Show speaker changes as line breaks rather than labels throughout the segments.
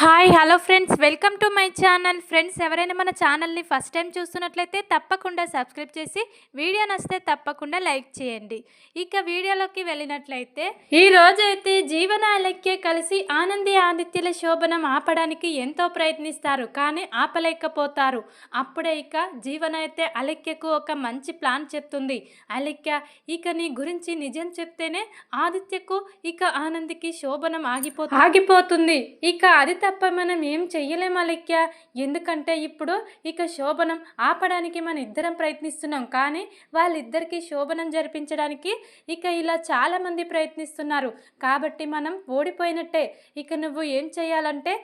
Hi hello friends. Welcome to my channel. Friends ఎవరైనా మన ఛానల్ని ఫస్ట్ టైం చూస్తున్నట్లయితే తప్పకుండా సబ్స్క్రైబ్ చేసి వీడియో నచ్చితే తప్పకుండా లైక్ చేయండి. ఇక వీడియోలోకి వెళ్ళినట్లయితే ఈ రోజైతే జీవన అలెక్కే కలిసి ఆనంది ఆదిత్యుల శోభనం ఆపడానికి ఎంతో ప్రయత్నిస్తారు కానీ ఆపలేకపోతారు. అప్పుడే ఇక జీవన అయితే అలెక్యకు ఒక మంచి ప్లాన్ చెప్తుంది. అలెక్య ఇక నీ గురించి నిజం చెప్తేనే ఆదిత్యకు ఇక ఆనందికి శోభనం ఆగిపో ఆగిపోతుంది. ఇక ఆదిత్య తప్ప మనం ఏం చెయ్యలేం అలెక్య ఎందుకంటే ఇప్పుడు ఇక శోభనం ఆపడానికి మన ఇద్దరం ప్రయత్నిస్తున్నాం. కానీ వాళ్ళిద్దరికి శోభనం జరిపించడానికి ఇక ఇలా చాలామంది ప్రయత్నిస్తున్నారు. కాబట్టి మనం ఓడిపోయినట్టే. ఇక నువ్వు ఏం చేయాలంటే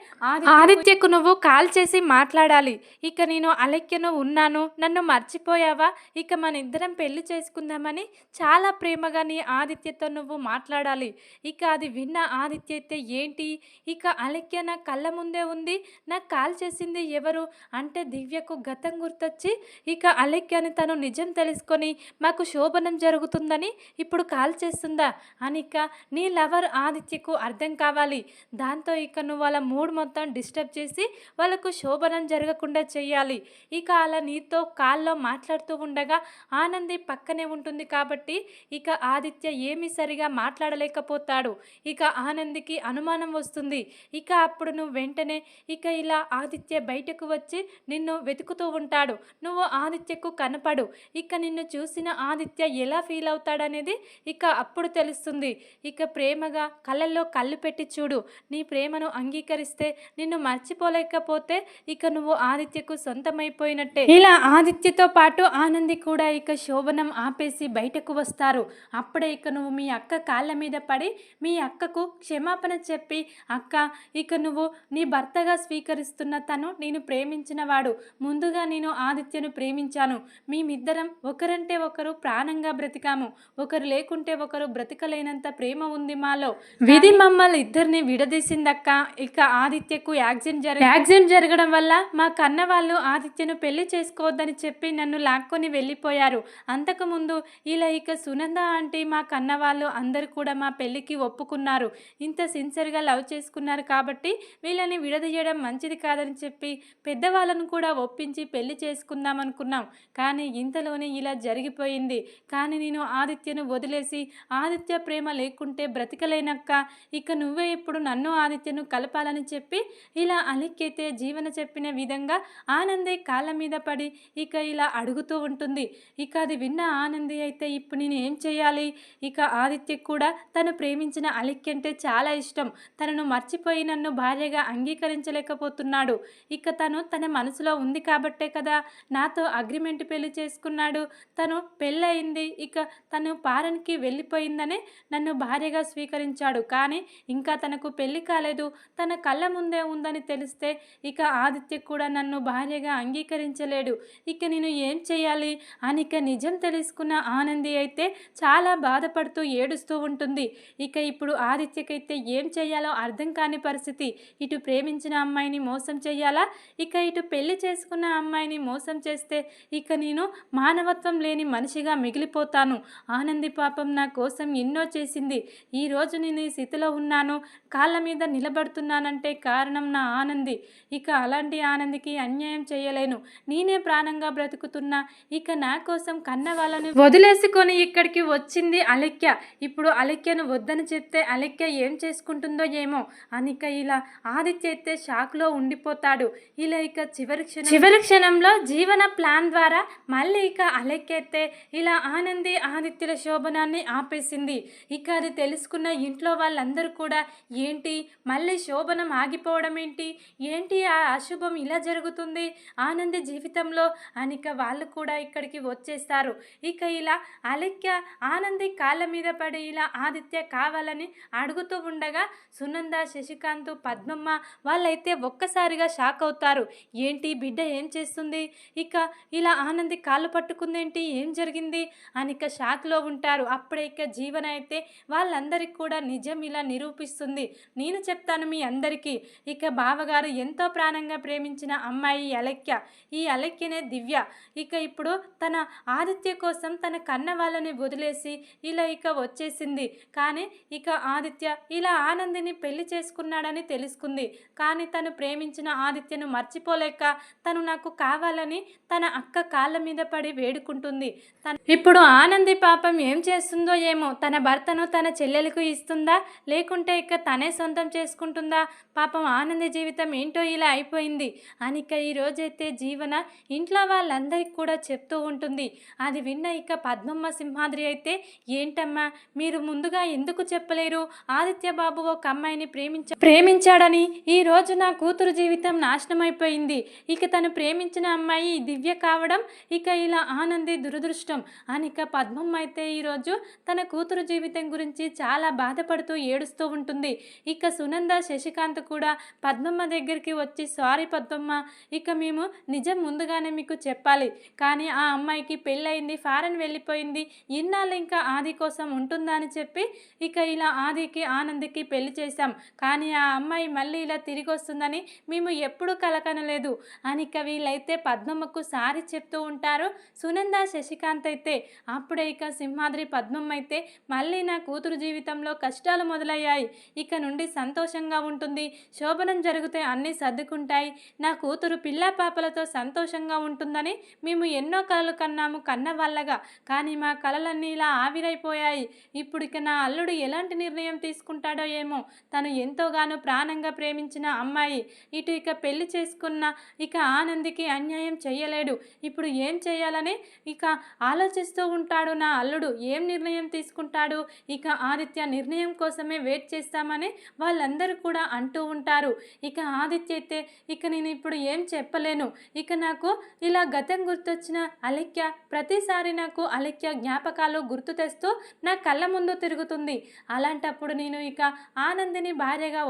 ఆదిత్యకు నువ్వు కాల్ చేసి మాట్లాడాలి. ఇక నేను అలెక్యను ఉన్నాను. నన్ను మర్చిపోయావా? ఇక మన ఇద్దరం పెళ్ళి చేసుకుందామని చాలా ప్రేమగా నీ ఆదిత్యతో నువ్వు మాట్లాడాలి. ఇక అది విన్న ఆదిత్య అయితే ఏంటి? ఇక అలెక్య నా కళ్ళ ముందే ఉంది. నాకు కాల్ చేసింది ఎవరు? అంటే దివ్యకు గతం గుర్తొచ్చి ఇక అలెక్యని తను నిజం తెలుసుకొని మాకు శోభనం జరుగుతుందని ఇప్పుడు కాల్ చేస్తుందా? అని ఇక నీ లవర్ ఆదిత్యకు అర్థం కావాలి. దాంతో ఇక నువ్వు వాళ్ళ మూడ్ మొత్తం డిస్టర్బ్ చేసి వాళ్ళకు శోభనం జరగకుండా చేయాలి. ఇక అలా నీతో కాల్లో మాట్లాడుతూ ఉండగా ఆనంది పక్కనే ఉంటుంది కాబట్టి ఇక ఆదిత్య ఏమీ సరిగా మాట్లాడలేకపోతాడు. ఇక ఆనందికి అనుమానం వస్తుంది. ఇక అప్పుడు నువ్వు వెంటనే ఇక ఇలా ఆదిత్య బయటకు వచ్చి నిన్ను వెతుకుతూ ఉంటాడు. నువ్వు ఆదిత్యకు కనపడు. ఇక నిన్ను చూసిన ఆదిత్య ఎలా ఫీల్ అవుతాడనేది ఇక అప్పుడు తెలుస్తుంది. ఇక ప్రేమగా కళ్ళల్లో కళ్ళు పెట్టి చూడు. నీ ప్రేమను అంగీకరిస్తే నిన్ను మర్చిపోలేకపోతే ఇక నువ్వు ఆదిత్యకు సొంతమైపోయినట్టే. ఇలా ఆదిత్యతో పాటు ఆనంది కూడా ఇక శోభనం ఆపేసి బయటకు వస్తారు. అప్పుడే ఇక నువ్వు మీ అక్క కాళ్ళ మీద పడి మీ అక్కకు క్షమాపణ చెప్పి అక్క ఇక నువ్వు నీ భర్తగా స్వీకరిస్తున్న తను నేను ప్రేమించిన వాడు. ముందుగా నేను ఆదిత్యను ప్రేమించాను. మేమిద్దరం ఒకరంటే ఒకరు ప్రాణంగా బ్రతికాము. ఒకరు లేకుంటే ఒకరు బ్రతికలేనంత ప్రేమ ఉంది మాలో. విధి మమ్మల్ని ఇద్దరిని విడదీసిందక్క. ఇక ఆదిత్యకు యాక్సిడెంట్ జరగ యాక్సిడెంట్ జరగడం వల్ల మా కన్న వాళ్ళు ఆదిత్యను పెళ్ళి చేసుకోవద్దని చెప్పి నన్ను లాక్కొని వెళ్ళిపోయారు. అంతకుముందు ఇలా ఇక సునంద అంటే మా కన్న వాళ్ళు అందరూ కూడా మా పెళ్ళికి ఒప్పుకున్నారు. ఇంత సిన్సియర్గా లవ్ చేసుకున్నారు కాబట్టి వీళ్ళని విడదీయడం మంచిది కాదని చెప్పి పెద్దవాళ్ళను కూడా ఒప్పించి పెళ్ళి చేసుకుందాం అనుకున్నాం కానీ ఇంతలోనే ఇలా జరిగిపోయింది. కానీ నేను ఆదిత్యను వదిలేసి ఆదిత్య ప్రేమ లేకుంటే బ్రతికలేనక్క. ఇక నువ్వే ఇప్పుడు నన్ను ఆదిత్యను కలపాలని చెప్పి ఇలా అలిక్కైతే జీవన చెప్పిన విధంగా ఆనందే కాళ్ళ మీద పడి ఇక ఇలా అడుగుతూ ఉంటుంది. ఇక అది విన్న ఆనంది అయితే ఇప్పుడు నేను ఏం చేయాలి? ఇక ఆదిత్య కూడా తను ప్రేమించిన అలిక్కి అంటే చాలా ఇష్టం. తనను మర్చిపోయి నన్ను భార్య భార్యగా అంగీకరించలేకపోతున్నాడు. ఇక తను తన మనసులో ఉంది కాబట్టే కదా నాతో అగ్రిమెంట్ పెళ్ళి చేసుకున్నాడు. తను పెళ్ళయింది. ఇక తను పారన్కి వెళ్ళిపోయిందనే నన్ను భార్యగా స్వీకరించాడు. కానీ ఇంకా తనకు పెళ్ళి కాలేదు. తన కళ్ళ ముందే ఉందని తెలిస్తే ఇక ఆదిత్య కూడా నన్ను భార్యగా అంగీకరించలేడు. ఇక నేను ఏం చేయాలి? అని ఇక నిజం తెలుసుకున్న ఆనంది అయితే చాలా బాధపడుతూ ఏడుస్తూ ఉంటుంది. ఇక ఇప్పుడు ఆదిత్యకైతే ఏం చేయాలో అర్థం కాని పరిస్థితి. ఇటు ప్రేమించిన అమ్మాయిని మోసం చేయాలా ఇక ఇటు పెళ్ళి చేసుకున్న అమ్మాయిని మోసం చేస్తే ఇక నేను మానవత్వం లేని మనిషిగా మిగిలిపోతాను. ఆనంది పాపం నా కోసం ఎన్నో చేసింది. ఈ రోజు నేను ఈ స్థితిలో ఉన్నాను. కాళ్ళ మీద నిలబడుతున్నానంటే కారణం నా ఆనంది. ఇక అలాంటి ఆనందికి అన్యాయం చేయలేను. నేనే ప్రాణంగా బ్రతుకుతున్నా. ఇక నా కోసం కన్న వాళ్ళని వదిలేసుకొని ఇక్కడికి వచ్చింది అలెక్య ఇప్పుడు అలెక్యను వద్దని చెప్తే అలెక్య ఏం చేసుకుంటుందో ఏమో. అనిక ఇలా ఆదిత్య అయితే షాక్లో ఉండిపోతాడు. ఇలా ఇక చివరి క్షణం చివరి క్షణంలో జీవన ప్లాన్ ద్వారా మళ్ళీ ఇక అలెక్కెత్తే ఇలా ఆనంది ఆదిత్యుల శోభనాన్ని ఆపేసింది. ఇక అది తెలుసుకున్న ఇంట్లో వాళ్ళందరూ కూడా ఏంటి? మళ్ళీ శోభనం ఆగిపోవడం ఏంటి? ఏంటి ఆ అశుభం ఇలా జరుగుతుంది? ఆనంది జీవితంలో అనిక వాళ్ళు కూడా ఇక్కడికి వచ్చేస్తారు. ఇక ఇలా అలెక్య ఆనంది కాళ్ళ మీద పడి ఇలా ఆదిత్య కావాలని అడుగుతూ ఉండగా సునంద శశికాంత్ పద్మమ్మ వాళ్ళైతే ఒక్కసారిగా షాక్ అవుతారు. ఏంటి బిడ్డ ఏం చేస్తుంది? ఇక ఇలా ఆనంది కాళ్ళు పట్టుకుందేంటి? ఏం జరిగింది? అని ఇక షాక్లో ఉంటారు. అప్పుడే ఇక జీవన అయితే వాళ్ళందరికీ కూడా నిజం ఇలా నిరూపిస్తుంది. నేను చెప్తాను మీ అందరికీ. ఇక బావగారు ఎంతో ప్రాణంగా ప్రేమించిన అమ్మాయి అలెక్య ఈ అలెక్యనే దివ్య. ఇక ఇప్పుడు తన ఆదిత్య కోసం తన కన్న వాళ్ళని వదిలేసి ఇలా ఇక వచ్చేసింది. కానీ ఇక ఆదిత్య ఇలా ఆనందిని పెళ్ళి చేసుకున్నాడని తెలుసుకుంది. అనుకుంది కానీ తను ప్రేమించిన ఆదిత్యను మర్చిపోలేక తను నాకు కావాలని తన అక్క కాళ్ళ మీద పడి వేడుకుంటుంది. తన ఇప్పుడు ఆనంది పాపం ఏం చేస్తుందో ఏమో తన భర్తను తన చెల్లెలకు ఇస్తుందా? లేకుంటే ఇక తనే సొంతం చేసుకుంటుందా? పాపం ఆనంది జీవితం ఏంటో ఇలా అయిపోయింది. అనిక ఇక ఈరోజైతే జీవన ఇంట్లో వాళ్ళందరికీ కూడా చెప్తూ ఉంటుంది. అది విన్న ఇక పద్మమ్మ సింహాద్రి అయితే ఏంటమ్మా మీరు ముందుగా ఎందుకు చెప్పలేరు? ఆదిత్య బాబు ఒక అమ్మాయిని ప్రేమించ ప్రేమించాడని ఈ ఈరోజు నా కూతురు జీవితం నాశనం అయిపోయింది ఇక తను ప్రేమించిన అమ్మాయి దివ్య కావడం ఇక ఇలా ఆనంది దురదృష్టం. అనిక పద్మం అయితే ఈరోజు తన కూతురు జీవితం గురించి చాలా బాధపడుతూ ఏడుస్తూ ఉంటుంది. ఇక సునంద శశికాంత్ కూడా పద్మమ్మ దగ్గరికి వచ్చి సారీ పద్మమ్మ ఇక మేము నిజం ముందుగానే మీకు చెప్పాలి. కానీ ఆ అమ్మాయికి పెళ్ళయింది ఫారెన్ వెళ్ళిపోయింది. ఇన్నాళ్ళు ఇంకా ఆది కోసం ఉంటుందా? అని చెప్పి ఇక ఇలా ఆదికి ఆనందికి పెళ్ళి చేశాం. కానీ ఆ అమ్మాయి మళ్ళీ ఇలా తిరిగి వస్తుందని మేము ఎప్పుడూ కలకనలేదు. అని ఇక వీళ్ళైతే పద్మమ్మకు సారి చెప్తూ ఉంటారు. సునంద శశికాంత్ అయితే అప్పుడే ఇక సింహాద్రి పద్మమ్మ అయితే మళ్ళీ నా కూతురు జీవితంలో కష్టాలు మొదలయ్యాయి. ఇక నుండి సంతోషంగా ఉంటుంది. శోభనం జరిగితే అన్నీ సర్దుకుంటాయి. నా కూతురు పిల్ల పాపలతో సంతోషంగా ఉంటుందని మేము ఎన్నో కలలు కన్నాము కన్నవాళ్ళగా. కానీ మా కలలన్నీ ఇలా ఆవిరైపోయాయి. ఇప్పుడు ఇక నా అల్లుడు ఎలాంటి నిర్ణయం తీసుకుంటాడో ఏమో. తను ఎంతోగానో ప్రాణంగా ప్రేమించిన అమ్మాయి. ఇటు ఇక పెళ్ళి చేసుకున్న ఇక ఆనందికి అన్యాయం చేయలేడు. ఇప్పుడు ఏం చేయాలని ఇక ఆలోచిస్తూ ఉంటాడు నా అల్లుడు. ఏం నిర్ణయం తీసుకుంటాడు? ఇక ఆదిత్య నిర్ణయం కోసమే వెయిట్ చేస్తామని వాళ్ళందరూ కూడా అంటూ ఉంటారు. ఇక ఆదిత్య అయితే ఇక నేను ఇప్పుడు ఏం చెప్పలేను. ఇక నాకు ఇలా గతం గుర్తొచ్చిన అలెక్య ప్రతిసారి నాకు అలెక్య జ్ఞాపకాలు గుర్తు తెస్తూ నా కళ్ళ ముందు తిరుగుతుంది. అలాంటప్పుడు నేను ఇక ఆనందిని భార్యగా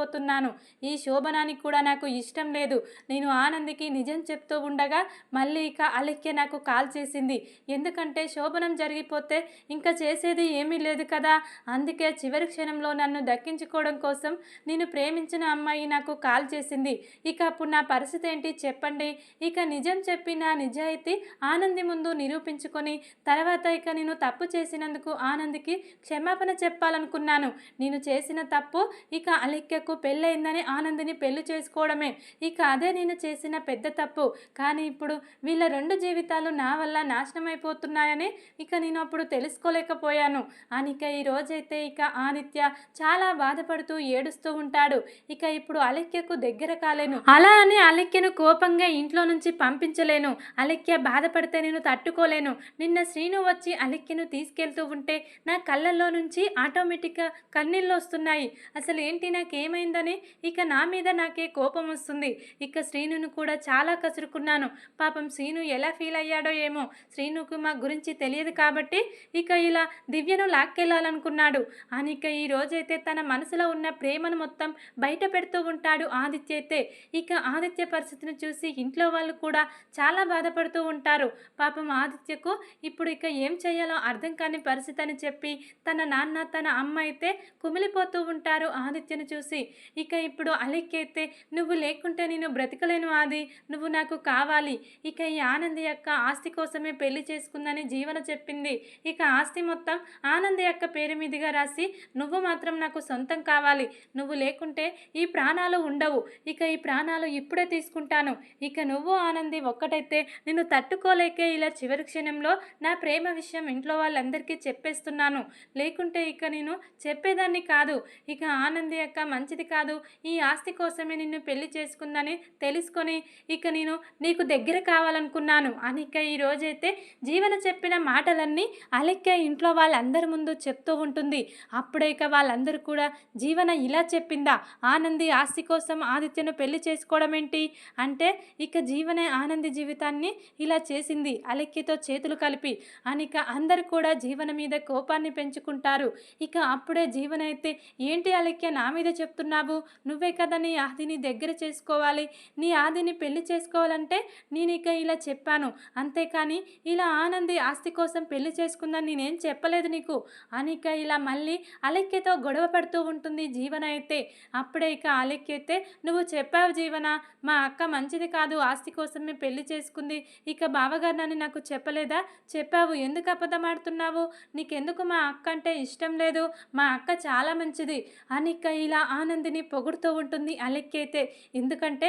వెళ్ళిపోతున్నాను. ఈ శోభనానికి కూడా నాకు ఇష్టం లేదు. నేను ఆనందికి నిజం చెప్తూ ఉండగా మళ్ళీ ఇక అలెక్య నాకు కాల్ చేసింది. ఎందుకంటే శోభనం జరిగిపోతే ఇంకా చేసేది ఏమీ లేదు కదా. అందుకే చివరి క్షణంలో నన్ను దక్కించుకోవడం కోసం నేను ప్రేమించిన అమ్మాయి నాకు కాల్ చేసింది. ఇక అప్పుడు నా పరిస్థితి ఏంటి చెప్పండి. ఇక నిజం చెప్పి నా నిజాయితీ ఆనంది ముందు నిరూపించుకొని తర్వాత ఇక నేను తప్పు చేసినందుకు ఆనందికి క్షమాపణ చెప్పాలనుకున్నాను. నేను చేసిన తప్పు ఇక అలెక్యకు పెళ్ళయిందని ఆనందిని పెళ్ళి చేసుకోవడమే. ఇక అదే నేను చేసిన పెద్ద తప్పు. కానీ ఇప్పుడు వీళ్ళ రెండు జీవితాలు నా వల్ల నాశనం ఇక నేను అప్పుడు తెలుసుకోలేకపోయాను. అనిక ఈ రోజైతే ఇక ఆదిత్య చాలా బాధపడుతూ ఏడుస్తూ ఉంటాడు. ఇక ఇప్పుడు అలెక్యకు దగ్గర కాలేను. అలా అని అలెక్యను కోపంగా ఇంట్లో నుంచి పంపించలేను. అలెక్య బాధపడితే నేను తట్టుకోలేను. నిన్న శ్రీను వచ్చి అలెక్యను తీసుకెళ్తూ ఉంటే నా కళ్ళల్లో నుంచి ఆటోమేటిక్గా కన్నీళ్ళు వస్తున్నాయి. అసలు ఏంటి నాకేమైందని ఇక నా మీద నాకే కోపం వస్తుంది. ఇక శ్రీనును కూడా చాలా కసురుకున్నాను. పాపం శ్రీను ఎలా ఫీల్ అయ్యాడో ఏమో శ్రీనుకు మా గురించి తెలియదు కాబట్టి ఇక ఇలా దివ్యను లాక్కెళ్ళాలనుకున్నాడు. అనిక ఈ రోజైతే తన మనసులో ఉన్న ప్రేమను మొత్తం బయట పెడుతూ ఉంటాడు ఆదిత్య అయితే. ఇక ఆదిత్య పరిస్థితిని చూసి ఇంట్లో వాళ్ళు కూడా చాలా బాధపడుతూ ఉంటారు. పాపం ఆదిత్యకు ఇప్పుడు ఇక ఏం చేయాలో అర్థం కాని పరిస్థితి అని చెప్పి తన నాన్న తన అమ్మ అయితే కుమిలిపోతూ ఉంటారు ఆదిత్యను చూసి. ఇక ఇప్పుడు అలెక్కి అయితే నువ్వు లేకుంటే నేను బ్రతకలేను ఆది నువ్వు నాకు కావాలి. ఇక ఈ ఆనంది యొక్క ఆస్తి కోసమే పెళ్ళి చేసుకుందని జీవన చెప్పింది. ఇక ఆస్తి మొత్తం ఆనంది యొక్క పేరు మీదుగా రాసి నువ్వు మాత్రం నాకు సొంతం కావాలి. నువ్వు లేకుంటే ఈ ప్రాణాలు ఉండవు. ఇక ఈ ప్రాణాలు ఇప్పుడే తీసుకుంటాను. ఇక నువ్వు ఆనంది ఒక్కటైతే నేను తట్టుకోలేకే ఇలా చివరి క్షణంలో నా ప్రేమ విషయం ఇంట్లో వాళ్ళందరికీ చెప్పేస్తున్నాను. లేకుంటే ఇక నేను చెప్పేదాన్ని కాదు. ఇక ఆనంది యొక్క మంచిది కాదు. ఈ ఆస్తి కోసమే నిన్ను పెళ్ళి చేసుకుందని తెలుసుకొని ఇక నేను నీకు దగ్గర కావాలనుకున్నాను. అని ఇక ఈ రోజైతే జీవన చెప్పిన మాటలన్నీ అలెక్క ఇంట్లో వాళ్ళందరి ముందు చెప్తూ ఉంటుంది. అప్పుడే ఇక వాళ్ళందరూ కూడా జీవన ఇలా చెప్పిందా? ఆనంది ఆస్తి కోసం ఆదిత్యను పెళ్ళి చేసుకోవడం ఏంటి అంటే ఇక జీవనే ఆనంది జీవితాన్ని ఇలా చేసింది. అలెక్కితో చేతులు కలిపి అని ఇక అందరు కూడా జీవన మీద కోపాన్ని పెంచుకుంటారు. ఇక అప్పుడే జీవన అయితే ఏంటి అలెక్య నా మీద చెప్తున్నావు నువ్వే కదా నీ ఆదిని దగ్గర చేసుకోవాలి. నీ ఆదిని పెళ్ళి చేసుకోవాలంటే నేను ఇక ఇలా చెప్పాను. అంతేకాని ఇలా ఆనంది ఆస్తి కోసం పెళ్ళి చేసుకుందని నేనేం చెప్పలేదు నీకు? అనిక ఇలా మళ్ళీ అలెక్యతో గొడవ పడుతూ ఉంటుంది జీవన అయితే. అప్పుడే ఇక అలెక్య అయితే నువ్వు చెప్పావు జీవన మా అక్క మంచిది కాదు ఆస్తి కోసమే పెళ్ళి చేసుకుంది. ఇక బావగారు నన్ను నాకు చెప్పలేదా? చెప్పావు. ఎందుకు అబద్ధం ఆడుతున్నావు? నీకెందుకు మా అక్క అంటే ఇష్టం లేదు? మా అక్క చాలా మంచిది. అనిక ఇలా ఆనంద ఆనందిని పొగుడుతూ ఉంటుంది అలెక్కి అయితే ఎందుకంటే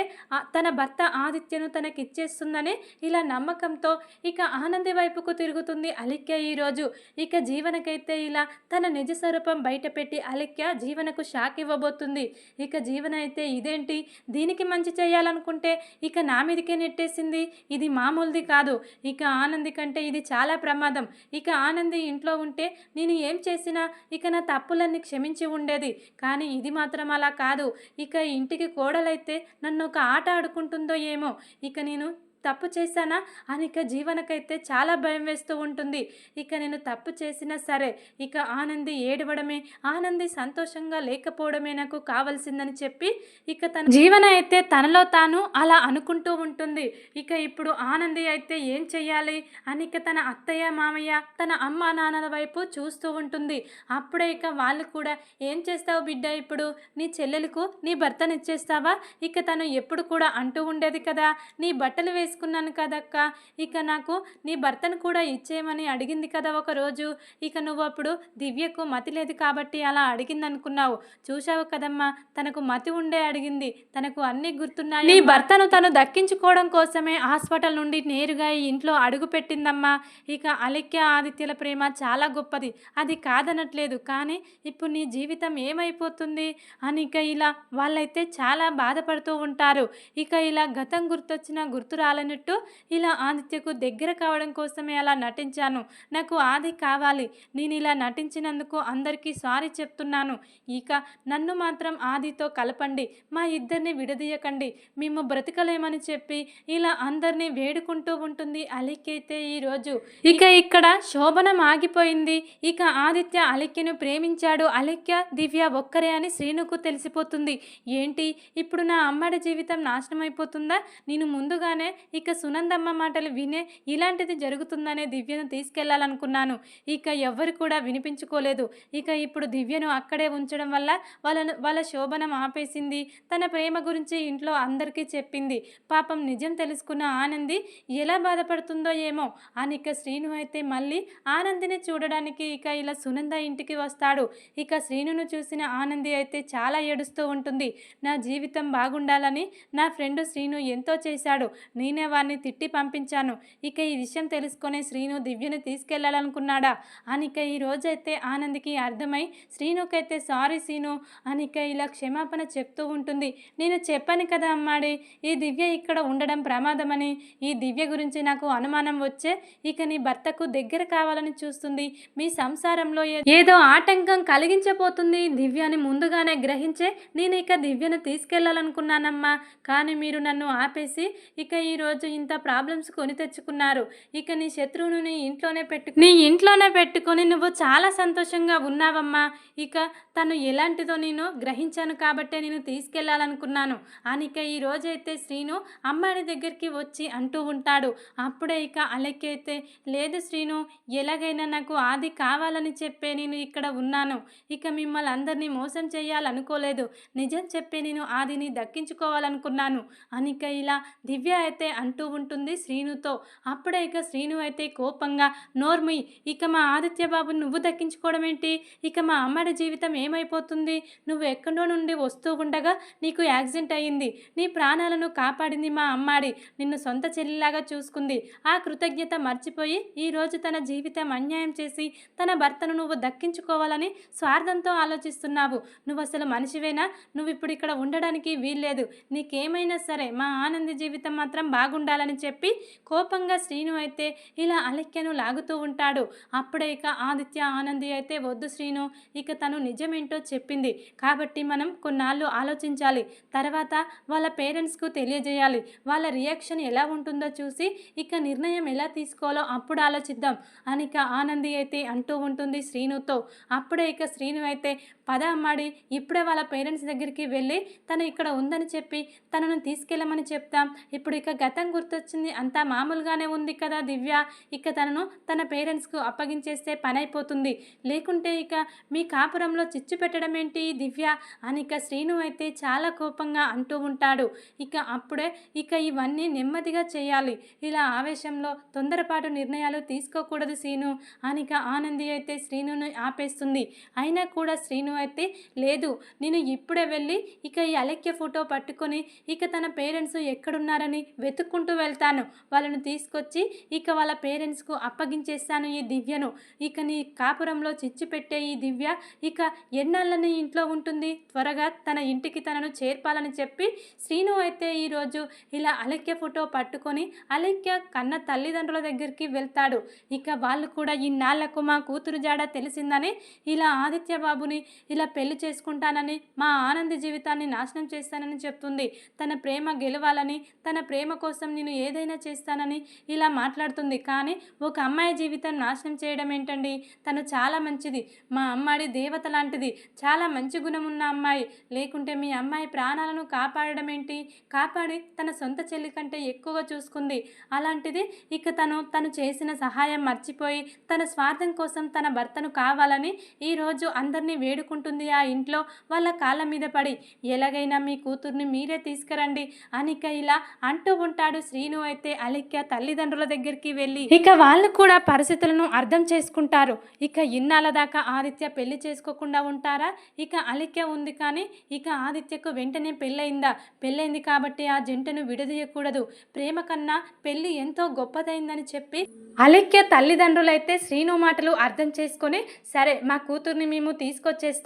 తన భర్త ఆదిత్యను తనకి ఇచ్చేస్తుందని ఇలా నమ్మకంతో ఇక ఆనంది వైపుకు తిరుగుతుంది అలిక్య ఈరోజు. ఇక జీవనకైతే ఇలా తన నిజ స్వరూపం బయటపెట్టి అలిక్య జీవనకు షాక్ ఇవ్వబోతుంది. ఇక జీవన అయితే ఇదేంటి? దీనికి మంచి చేయాలనుకుంటే ఇక నా మీదకే నెట్టేసింది. ఇది మామూలుది కాదు. ఇక ఆనంది కంటే ఇది చాలా ప్రమాదం. ఇక ఆనంది ఇంట్లో ఉంటే నేను ఏం చేసినా ఇక నా తప్పులన్నీ క్షమించి ఉండేది. కానీ ఇది మాత్రం అలా కాదు. ఇక ఇంటికి కోడలైతే నన్ను ఒక ఆట ఆడుకుంటుందో ఏమో. ఇక నేను తప్పు చేశానా? అని ఇక జీవనకైతే చాలా భయం వేస్తూ ఉంటుంది. ఇక నేను తప్పు చేసినా సరే ఇక ఆనంది ఏడవడమే ఆనంది సంతోషంగా లేకపోవడమే నాకు కావాల్సిందని చెప్పి ఇక తన జీవన అయితే తనలో తాను అలా అనుకుంటూ ఉంటుంది. ఇక ఇప్పుడు ఆనంది అయితే ఏం చెయ్యాలి? అని ఇక తన అత్తయ్య మామయ్య తన అమ్మ నాన్నల వైపు చూస్తూ ఉంటుంది. అప్పుడే ఇక వాళ్ళు కూడా ఏం చేస్తావు బిడ్డ ఇప్పుడు? నీ చెల్లెలకు నీ భర్తనిచ్చేస్తావా? ఇక తను ఎప్పుడు కూడా అంటూ ఉండేది కదా? నీ బట్టలు వేసి చేసుకున్నాను కదక్క. ఇక నాకు నీ భర్తను కూడా ఇచ్చేయమని అడిగింది కదా ఒక రోజు ఇక నువ్వు అప్పుడు దివ్యకు మతి లేదు కాబట్టి అలా అడిగింది అనుకున్నావు చూశావు కదమ్మా తనకు మతి ఉండే అడిగింది. తనకు అన్ని గుర్తున్నాయి నీ భర్తను తను దక్కించుకోవడం కోసమే హాస్పిటల్ నుండి నేరుగా ఈ ఇంట్లో అడుగు పెట్టిందమ్మా. ఇక అలిక్య ఆదిత్యుల ప్రేమ చాలా గొప్పది. అది కాదనట్లేదు. కానీ ఇప్పుడు నీ జీవితం ఏమైపోతుంది? అని ఇక ఇలా వాళ్ళైతే చాలా బాధపడుతూ ఉంటారు. ఇక ఇలా గతం గుర్తొచ్చిన గుర్తు కావాలన్నట్టు ఇలా ఆదిత్యకు దగ్గర కావడం కోసమే అలా నటించాను. నాకు ఆది కావాలి. నేను ఇలా నటించినందుకు అందరికీ సారీ చెప్తున్నాను. ఇక నన్ను మాత్రం ఆదితో కలపండి. మా ఇద్దరిని విడదీయకండి. మేము బ్రతకలేమని చెప్పి ఇలా అందరినీ వేడుకుంటూ ఉంటుంది అలికైతే ఈరోజు ఇక ఇక్కడ శోభనం ఆగిపోయింది. ఇక ఆదిత్య అలిక్యను ప్రేమించాడు. అలిక్య దివ్య ఒక్కరే అని శ్రీనుకు తెలిసిపోతుంది. ఏంటి? ఇప్పుడు నా అమ్మడి జీవితం నాశనం అయిపోతుందా నేను ముందుగానే ఇక సునందమ్మ మాటలు వినే ఇలాంటిది జరుగుతుందనే దివ్యను తీసుకెళ్ళాలనుకున్నాను. ఇక ఎవ్వరు కూడా వినిపించుకోలేదు. ఇక ఇప్పుడు దివ్యను అక్కడే ఉంచడం వల్ల వాళ్ళను వాళ్ళ శోభనం ఆపేసింది. తన ప్రేమ గురించి ఇంట్లో అందరికీ చెప్పింది. పాపం నిజం తెలుసుకున్న ఆనంది ఎలా బాధపడుతుందో ఏమో అని ఇక శ్రీను అయితే మళ్ళీ ఆనందిని చూడడానికి ఇక ఇలా సునంద ఇంటికి వస్తాడు. ఇక శ్రీనును చూసిన ఆనంది అయితే చాలా ఏడుస్తూ ఉంటుంది. నా జీవితం బాగుండాలని నా ఫ్రెండ్ శ్రీను ఎంతో చేశాడు. నేనే వారిని తిట్టి పంపించాను. ఇక ఈ విషయం తెలుసుకొని శ్రీను దివ్యను తీసుకెళ్ళాలనుకున్నాడా? అనిక ఈ రోజైతే ఆనందికి అర్థమై శ్రీనుకైతే సారీ శ్రీను అనిక ఇలా క్షమాపణ చెప్తూ ఉంటుంది. నేను చెప్పాను కదా అమ్మాడి ఈ దివ్య ఇక్కడ ఉండడం ప్రమాదమని. ఈ దివ్య గురించి నాకు అనుమానం వచ్చే ఇక నీ భర్తకు దగ్గర కావాలని చూస్తుంది. మీ సంసారంలో ఏదో ఆటంకం కలిగించబోతుంది దివ్యని ముందుగానే గ్రహించే నేను ఇక దివ్యను తీసుకెళ్ళాలనుకున్నానమ్మా. కానీ మీరు నన్ను ఆపేసి ఇక ఈ రోజు ఇంత ప్రాబ్లమ్స్ కొని తెచ్చుకున్నారు. ఇక నీ శత్రువును నీ ఇంట్లోనే పెట్టు నీ ఇంట్లోనే పెట్టుకొని నువ్వు చాలా సంతోషంగా ఉన్నావమ్మా. ఇక తను ఎలాంటిదో నేను గ్రహించాను కాబట్టే నేను తీసుకెళ్ళాలనుకున్నాను. అనిక ఈ రోజైతే శ్రీను అమ్మాయి దగ్గరికి వచ్చి అంటూ ఉంటాడు. అప్పుడే ఇక అలెక్కైతే అయితే లేదు శ్రీను ఎలాగైనా నాకు ఆది కావాలని చెప్పే నేను ఇక్కడ ఉన్నాను. ఇక మిమ్మల్ని అందరినీ మోసం చేయాలనుకోలేదు. నిజం చెప్పే నేను ఆదిని దక్కించుకోవాలనుకున్నాను. అనిక ఇలా దివ్య అయితే అంటూ ఉంటుంది శ్రీనుతో. అప్పుడే ఇక శ్రీను అయితే కోపంగా నోర్మి ఇక మా ఆదిత్య బాబు నువ్వు దక్కించుకోవడం ఏంటి ఇక మా అమ్మడి జీవితం ఏమైపోతుంది? నువ్వు ఎక్కడో నుండి వస్తూ ఉండగా నీకు యాక్సిడెంట్ అయ్యింది. నీ ప్రాణాలను కాపాడింది మా అమ్మాడి. నిన్ను సొంత చెల్లిలాగా చూసుకుంది. ఆ కృతజ్ఞత మర్చిపోయి ఈరోజు తన జీవితం అన్యాయం చేసి తన భర్తను నువ్వు దక్కించుకోవాలని స్వార్థంతో ఆలోచిస్తున్నావు. నువ్వు అసలు మనిషివేనా? నువ్వు ఇప్పుడు ఇక్కడ ఉండడానికి వీల్లేదు. నీకేమైనా సరే మా ఆనంది జీవితం మాత్రం బాగుండాలని చెప్పి కోపంగా శ్రీను అయితే ఇలా అలెక్యను లాగుతూ ఉంటాడు. అప్పుడే ఇక ఆదిత్య ఆనంది అయితే వద్దు శ్రీను ఇక తను నిజమేంటో చెప్పింది. కాబట్టి మనం కొన్నాళ్ళు ఆలోచించాలి. తర్వాత వాళ్ళ పేరెంట్స్కు తెలియజేయాలి. వాళ్ళ రియాక్షన్ ఎలా ఉంటుందో చూసి ఇక నిర్ణయం ఎలా తీసుకోవాలో అప్పుడు ఆలోచిద్దాం. అని ఇక ఆనంది అయితే అంటూ ఉంటుంది శ్రీనుతో. అప్పుడే ఇక శ్రీను అయితే పద అమ్మాడి ఇప్పుడే వాళ్ళ పేరెంట్స్ దగ్గరికి వెళ్ళి తను ఇక్కడ ఉందని చెప్పి తనను తీసుకెళ్ళమని చెప్తాం. ఇప్పుడు ఇక గతం గుర్తొచ్చింది అంతా మామూలుగానే ఉంది కదా దివ్య. ఇక తనను తన పేరెంట్స్కు అప్పగించేస్తే పని అయిపోతుంది లేకుంటే ఇక మీ కాపురంలో చిచ్చు పెట్టడం ఏంటి దివ్య? అని ఇక శ్రీను అయితే చాలా కోపంగా అంటూ ఉంటాడు. ఇక అప్పుడే ఇక ఇవన్నీ నెమ్మదిగా చేయాలి. ఇలా ఆవేశంలో తొందరపాటు నిర్ణయాలు తీసుకోకూడదు శ్రీను. అనిక ఆనంది అయితే శ్రీనును ఆపేస్తుంది. అయినా కూడా శ్రీను శ్రీను అయితే లేదు. నేను ఇప్పుడే వెళ్ళి ఇక ఈ అలెక్య ఫోటో పట్టుకొని ఇక తన పేరెంట్స్ ఎక్కడున్నారని వెతుక్కుంటూ వెళ్తాను. వాళ్ళను తీసుకొచ్చి ఇక వాళ్ళ పేరెంట్స్కు అప్పగించేస్తాను ఈ దివ్యను. ఇక నీ కాపురంలో చిచ్చు పెట్టే ఈ దివ్య ఇక ఎన్నాళ్ళని ఇంట్లో ఉంటుంది? త్వరగా తన ఇంటికి తనను చేర్పాలని చెప్పి శ్రీను అయితే ఈరోజు ఇలా అలెక్య ఫోటో పట్టుకొని అలెక్య కన్న తల్లిదండ్రుల దగ్గరికి వెళ్తాడు. ఇక వాళ్ళు కూడా ఇన్నాళ్ళకు మా కూతురు జాడ తెలిసిందని ఇలా ఆదిత్య బాబుని ఇలా పెళ్ళి చేసుకుంటానని మా ఆనంద జీవితాన్ని నాశనం చేస్తానని చెప్తుంది. తన ప్రేమ గెలవాలని తన ప్రేమ కోసం నేను ఏదైనా చేస్తానని ఇలా మాట్లాడుతుంది. కానీ ఒక అమ్మాయి జీవితం నాశనం చేయడం ఏంటండి? తను చాలా మంచిది. మా అమ్మాడి దేవత లాంటిది. చాలా మంచి గుణం ఉన్న అమ్మాయి. లేకుంటే మీ అమ్మాయి ప్రాణాలను కాపాడడం ఏంటి? కాపాడి తన సొంత చెల్లి కంటే ఎక్కువగా చూసుకుంది. అలాంటిది ఇక తను తను చేసిన సహాయం మర్చిపోయి తన స్వార్థం కోసం తన భర్తను కావాలని ఈరోజు అందరినీ ఉంటుంది ఆ ఇంట్లో వాళ్ళ కాళ్ళ మీద పడి. ఎలాగైనా మీ కూతుర్ని మీరే తీసుకురండి. అనిక ఇలా అంటూ ఉంటాడు. శ్రీను అయితే అలిక్య తల్లిదండ్రుల దగ్గరికి వెళ్ళి ఇక వాళ్ళు కూడా పరిస్థితులను అర్థం చేసుకుంటారు. ఇక ఇన్నాళ్ళ దాకా ఆదిత్య పెళ్ళి చేసుకోకుండా ఉంటారా? ఇక అలిక్య ఉంది కానీ ఇక ఆదిత్యకు వెంటనే పెళ్ళయిందా? పెళ్ళైంది కాబట్టి ఆ జంటను విడదీయకూడదు. ప్రేమ కన్నా పెళ్ళి ఎంతో గొప్పదైందని చెప్పి అలిక్య తల్లిదండ్రులైతే శ్రీను మాటలు అర్థం చేసుకొని సరే మా కూతుర్ని మేము తీసుకొచ్చేస్తాం.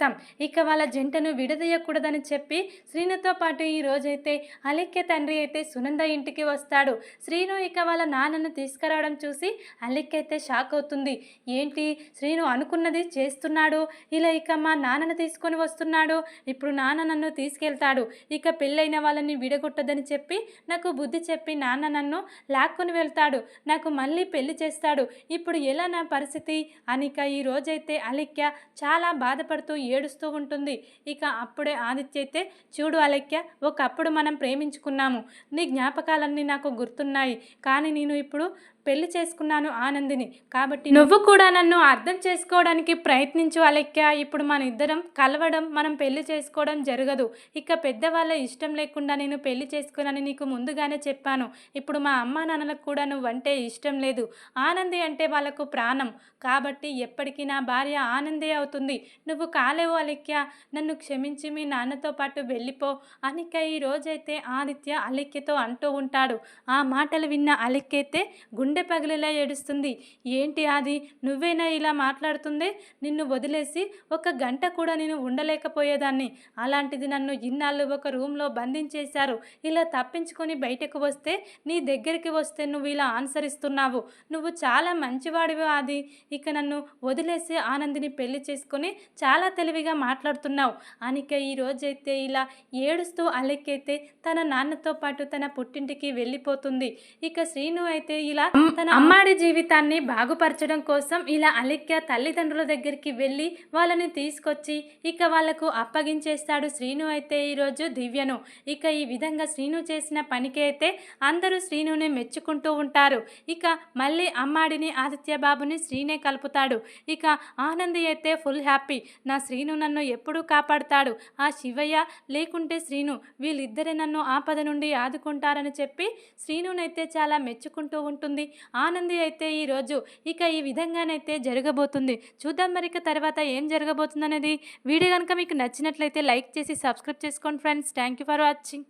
ఇక వాళ్ళ జంటను విడదీయకూడదని చెప్పి శ్రీనుతో పాటు ఈ రోజైతే అలెక్య తండ్రి అయితే సునంద ఇంటికి వస్తాడు. శ్రీను ఇక వాళ్ళ నాన్నను తీసుకురావడం చూసి అలిక్య అయితే షాక్ అవుతుంది. ఏంటి? శ్రీను అనుకున్నది చేస్తున్నాడు. ఇలా ఇక మా నాన్నను తీసుకొని వస్తున్నాడు. ఇప్పుడు నాన్న నన్ను తీసుకెళ్తాడు. ఇక పెళ్ళైన వాళ్ళని విడగొట్టదని చెప్పి నాకు బుద్ధి చెప్పి నాన్న నన్ను లాక్కొని వెళ్తాడు. నాకు మళ్ళీ పెళ్ళి చేస్తాడు. ఇప్పుడు ఎలా నా పరిస్థితి? అనిక ఈ రోజైతే అలిక్య చాలా బాధపడుతూ ఏడుస్తూ ఉంటుంది. ఇక అప్పుడే ఆదిత్య అయితే చూడు అలెక్య ఒకప్పుడు మనం ప్రేమించుకున్నాము. నీ జ్ఞాపకాలన్నీ నాకు గుర్తున్నాయి. కానీ నేను ఇప్పుడు పెళ్ళి చేసుకున్నాను ఆనందిని. కాబట్టి నువ్వు కూడా నన్ను అర్థం చేసుకోవడానికి ప్రయత్నించు అలెక్య. ఇప్పుడు మన ఇద్దరం కలవడం మనం పెళ్ళి చేసుకోవడం జరగదు. ఇక పెద్దవాళ్ళ ఇష్టం లేకుండా నేను పెళ్ళి చేసుకోనని నీకు ముందుగానే చెప్పాను. ఇప్పుడు మా అమ్మా నాన్నలకు కూడా నువ్వంటే ఇష్టం లేదు. ఆనంది అంటే వాళ్ళకు ప్రాణం. కాబట్టి ఎప్పటికీ నా భార్య ఆనందే అవుతుంది. నువ్వు కాలేవు అలిక్య. నన్ను క్షమించి మీ నాన్నతో పాటు వెళ్ళిపో. అనిక ఈ రోజైతే ఆదిత్య అలిక్యతో అంటూ ఉంటాడు. ఆ మాటలు విన్న అలిక్యైతే గుండె పగిలేలా ఏడుస్తుంది. ఏంటి ఆది? నువ్వేనా ఇలా మాట్లాడుతుంది? నిన్ను వదిలేసి ఒక గంట కూడా నేను ఉండలేకపోయేదాన్ని. అలాంటిది నన్ను ఇన్నాళ్ళు ఒక రూమ్లో బంధించేశారు. ఇలా తప్పించుకొని బయటకు వస్తే నీ దగ్గరికి వస్తే నువ్వు ఇలా ఆన్సర్ ఇస్తున్నావు నువ్వు చాలా మంచివాడివి ఆది. ఇక నన్ను వదిలేసి ఆనందిని పెళ్ళి చేసుకొని చాలా తెలివిగా మాట్లాడుతున్నావు. అనిక ఈ రోజైతే ఇలా ఏడుస్తూ అలెక్కైతే తన నాన్నతో పాటు తన పుట్టింటికి వెళ్ళిపోతుంది. ఇక శ్రీను అయితే ఇలా తన అమ్మాడి జీవితాన్ని బాగుపరచడం కోసం ఇలా అలెక్య తల్లిదండ్రుల దగ్గరికి వెళ్ళి వాళ్ళని తీసుకొచ్చి ఇక వాళ్ళకు అప్పగించేస్తాడు శ్రీను అయితే ఈరోజు దివ్యను. ఇక ఈ విధంగా శ్రీను చేసిన పనికి అయితే అందరూ శ్రీనుని మెచ్చుకుంటూ ఉంటారు. ఇక మళ్ళీ అమ్మాడిని ఆదిత్య బాబుని శ్రీనే కలుపుతాడు. ఇక ఆనంది అయితే ఫుల్ హ్యాపీ. నా శ్రీను నన్ను ఎప్పుడూ కాపాడుతాడు. ఆ శివయ్య లేకుంటే శ్రీను వీళ్ళిద్దరే నన్ను ఆపద నుండి ఆదుకుంటారని చెప్పి శ్రీనునైతే చాలా మెచ్చుకుంటూ ఉంటుంది. ఆనంది అయితే ఈరోజు ఇక ఈ విధంగానైతే జరగబోతుంది. చూద్దాం మరి ఇక తర్వాత ఏం జరగబోతుంది అనేది వీడియో కనుక మీకు నచ్చినట్లయితే లైక్ చేసి సబ్స్క్రైబ్ చేసుకోండి friends. Thank you for watching.